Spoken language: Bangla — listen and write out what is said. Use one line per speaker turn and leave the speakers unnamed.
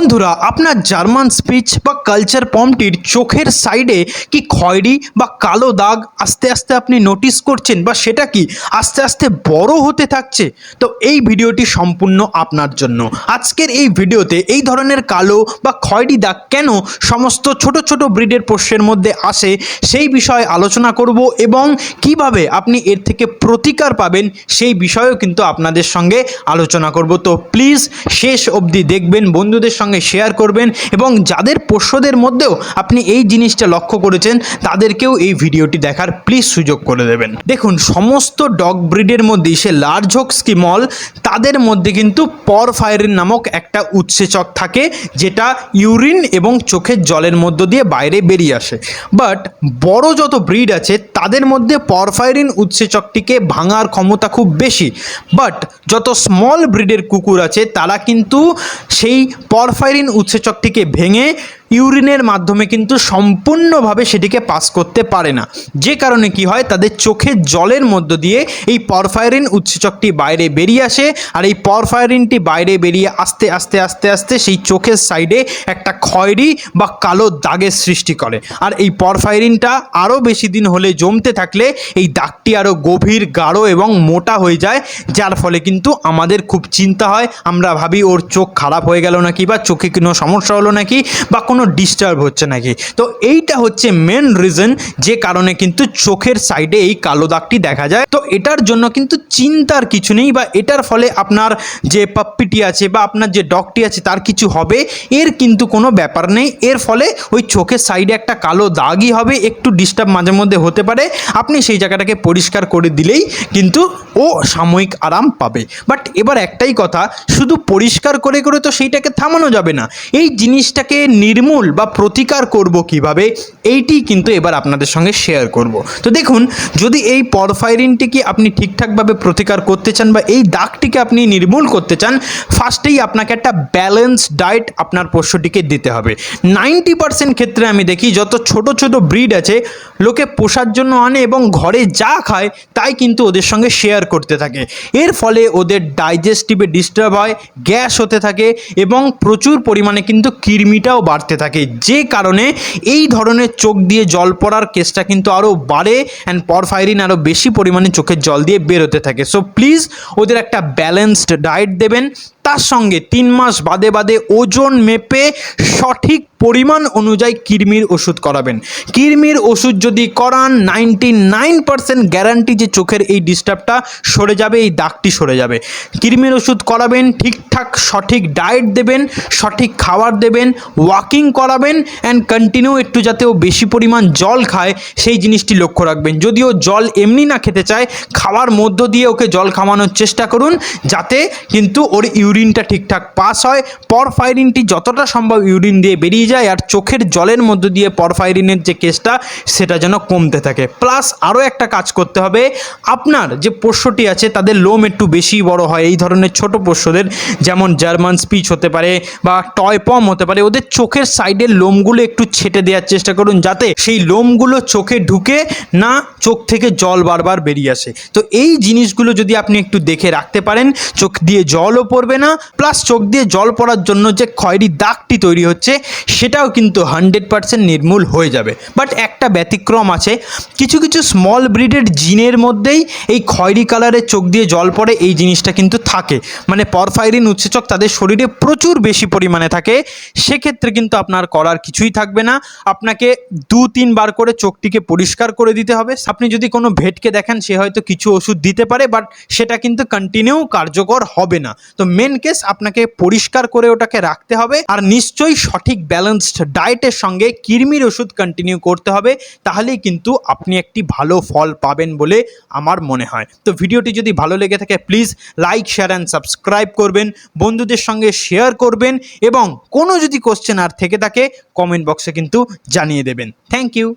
বন্ধুরা, আপনার জার্মান স্পিচ বা কালচার পমটির চোখের সাইডে কি খয়েরি বা কালো দাগ আস্তে আস্তে আপনি নোটিস করছেন বা সেটা কি আস্তে আস্তে বড় হতে থাকছে? তো এই ভিডিওটি সম্পূর্ণ আপনার জন্য। আজকের এই ভিডিওতে এই ধরনের কালো বা খয়েরি দাগ কেন সমস্ত ছোট ছোট ব্রিডের পোষ্যের মধ্যে আসে সেই বিষয়ে আলোচনা করব এবং কীভাবে আপনি এর থেকে প্রতিকার পাবেন সেই বিষয়েও কিন্তু আপনাদের সঙ্গে আলোচনা করব। তো প্লিজ শেষ অবধি দেখবেন বন্ধুদের সঙ্গে। শেয়ার করবেন এবং যাদের পোষ্যদের মধ্যেও আপনি এই জিনিসটা লক্ষ্য করেছেন, তাদেরকেও এই ভিডিওটি দেখার প্লিজ সুযোগ করে দেবেন। দেখুন, সমস্ত ডগ ব্রিডের মধ্যেই সে লার্জ হোক স্কিমল তাদের মধ্যে কিন্তু পরফায়ারিন নামক একটা উৎসেচক থাকে, যেটা ইউরিন এবং চোখের জলের মধ্য দিয়ে বাইরে বেরিয়ে আসে। বাট বড় যত ব্রিড আছে, তাদের মধ্যে পরফায়ারিন উৎসেচকটিকে ভাঙার ক্ষমতা খুব বেশি। বাট যত স্মল ব্রিডের কুকুর আছে, তারা কিন্তু সেই পরফাইরিন উৎসেচকটিকে ভেঙে ইউরিনের মাধ্যমে কিন্তু সম্পূর্ণভাবে সেটিকে পাস করতে পারে না। যে কারণে কি হয়? তাদের চোখের জলের মধ্য দিয়ে এই পরফায়রিন উৎসেচকটি বাইরে বেরিয়ে আসে আর এই পরফায়ারিনটি বাইরে বেরিয়ে আস্তে আস্তে আস্তে আস্তে সেই চোখের সাইডে একটা খয়েরি বা কালো দাগের সৃষ্টি করে। আর এই পরফায়রিনটা আরও বেশি দিন হলে জমতে থাকলে এই দাগটি আরও গভীর, গাঢ় এবং মোটা হয়ে যায়, যার ফলে কিন্তু আমাদের খুব চিন্তা হয়, আমরা ভাবি ওর চোখ খারাপ হয়ে গেল নাকি বা চোখে কোনো সমস্যা হলো নাকি বা কোনো ডিস্টার্ব হচ্ছে নাকি? তো এইটা হচ্ছে মেন রিজন যে কারণে কিন্তু চোখের সাইডে এই কালো দাগটি দেখা যায়। তো এটার জন্য কিন্তু চিন্তার কিছু নেই বা এটার ফলে আপনার যে পাপ্পিটি আছে বা আপনার যে ডগটি আছে তার কিছু হবে, এর কিন্তু কোনো ব্যাপার নেই। এর ফলে ওই চোখের সাইডে একটা কালো দাগই হবে, একটু ডিস্টার্ব মাঝে মধ্যে হতে পারে। আপনি সেই জায়গাটাকে পরিষ্কার করে দিলেই কিন্তু ও সাময়িক আরাম পাবে। বাট এবার একটাই কথা, শুধু পরিষ্কার করে করে তো সেইটাকে থামানো যাবে না। এই জিনিসটাকে নির্মূল বা প্রতিকার করব কীভাবে, এইটি কিন্তু এবার আপনাদের সঙ্গে শেয়ার করব। তো দেখুন, যদি এই পরফাইরিনটিকে আপনি ঠিকঠাকভাবে প্রতিকার করতে চান বা এই দাগটিকে আপনি নির্মূল করতে চান ফার্স্টেই আপনাকে একটা ব্যালেন্স ডায়েট আপনার পোষ্যটিকে দিতে হবে। নাইনটি পার্সেন্ট ক্ষেত্রে আমি দেখি, যত ছোট ছোট ব্রিড আছে, লোকে পোষার জন্য আনে এবং ঘরে যা খায়, তাই কিন্তু ওদের সঙ্গে শেয়ার করতে থাকে। এর ফলে ওদের ডাইজেস্টিভে ডিস্টার্ব হয়, গ্যাস হতে থাকে এবং প্রচুর পরিমাণে কিন্তু কৃমিটাও বাড়তে থাকে যে কারণে এই ধরনের চোখ দিয়ে জল পড়ার কেসটা কিন্তু আরও বাড়ে অ্যান্ড পরফাইরিন আরও বেশি পরিমাণে চোখের জল দিয়ে বেরোতে থাকে। সো প্লিজ ওদের একটা ব্যালেন্সড ডায়েট দেবেন। তার সঙ্গে তিন মাস বাদে বাদে ওজন মেপে সঠিক পরিমাণ অনুযায়ী কৃমির ওষুধ করাবেন। কৃমির ওষুধ যদি করান নাইনটি নাইন পার্সেন্ট গ্যারান্টি যে চোখের এই ডিস্টার্বটা সরে যাবে, এই দাগটি সরে যাবে। কৃমির ওষুধ করাবেন, ঠিকঠাক সঠিক ডায়েট দেবেন, সঠিক খাবার দেবেন ওয়াকিং করাবেন অ্যান্ড কন্টিনিউ একটু যাতে ও বেশি পরিমাণ জল খায়, সেই জিনিসটি লক্ষ্য রাখবেন। যদিও জল এমনি না খেতে চায়, খাওয়ার মধ্য দিয়ে ওকে জল খাওয়ানোর চেষ্টা করুন, যাতে কিন্তু ওর ইউরিনটা ঠিকঠাক পাস হয়, পরফাইরিনটি যতটা সম্ভব ইউরিন দিয়ে বেরিয়ে যায় আর চোখের জলের মধ্য দিয়ে পরফাইরিনের যে কেসটা, সেটা যেন কমতে থাকে। প্লাস আরও একটা কাজ করতে হবে, আপনার যে পোষ্যটি আছে, তাদের লোম একটু বেশি বড় হয়, এই ধরনের ছোট পোষ্যদের, যেমন জার্মান স্পিচ হতে পারে বা টয় পম হতে পারে, ওদের চোখের সাইডের লোমগুলো একটু ছেটে দেওয়ার চেষ্টা করুন যাতে সেই লোমগুলো চোখে ঢুকে না চোখ থেকে জল বারবার বেরিয়ে আসে। তো এই জিনিসগুলো যদি আপনি একটু দেখে রাখতে পারেন, চোখ দিয়ে জলও পড়বে না প্লাস চোখ দিয়ে জল পড়ার জন্য যে খয়েরি দাগটি তৈরি হচ্ছে, সেটাও কিন্তু হান্ড্রেড পার্সেন্ট নির্মূল হয়ে যাবে। বাট একটা ব্যতিক্রম আছে, কিছু কিছু স্মল ব্রিডের জিনের মধ্যেই এই খয়েরি কালারের চোখ দিয়ে জল পড়ে, এই জিনিসটা কিন্তু থাকে। মানে পরফাইরিন উৎসেচক তাদের শরীরে প্রচুর বেশি পরিমাণে থাকে, সেক্ষেত্রে কিন্তু আপনার করার কিছুই থাকবে না। আপনাকে দু, তিনবার করে চোখটিকে পরিষ্কার করে দিতে হবে। আপনি যদি কোনো ভেটকে দেখেন, সে হয়তো কিছু ওষুধ দিতে পারে, বাট সেটা কিন্তু কন্টিনিউ কার্যকর হবে না। তো মেন কেস আপনাকে পরিষ্কার করে ওটাকে রাখতে হবে আর নিশ্চয়ই সঠিক ব্যালেন্সড ডায়েটের সঙ্গে কৃমির ওষুধ কন্টিনিউ করতে হবে, তাহলেই কিন্তু আপনি একটি ভালো ফল পাবেন বলে আমার মনে হয়। তো ভিডিওটি যদি ভালো লেগে থাকে please like share and subscribe করবেন, বন্ধুদের সঙ্গে শেয়ার করবেন এবং কোনো যদি কোশ্চেন আর থেকে থাকে কমেন্ট বক্সে কিন্তু জানিয়ে দেবেন। Thank you